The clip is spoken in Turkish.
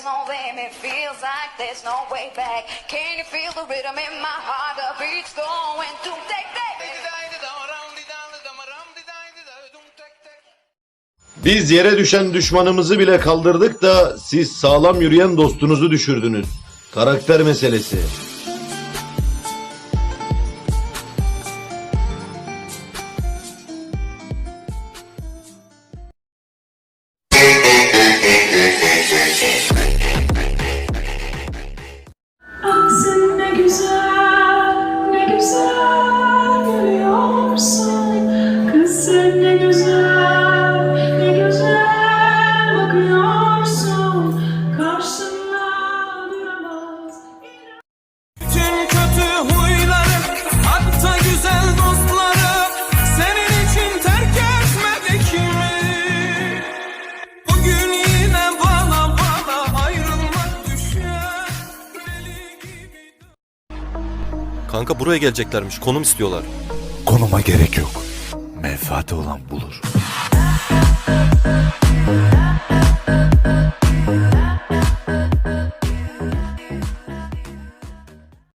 there's no limit. Feels like there's no way back. Can you feel the rhythm in my heart? The beat's going to take take. Biz yere düşen düşmanımızı bile kaldırdık da siz sağlam yürüyen dostunuzu düşürdünüz. Karakter meselesi. Kanka buraya geleceklermiş. Konum istiyorlar. Konuma gerek yok. Menfaati olan bulur.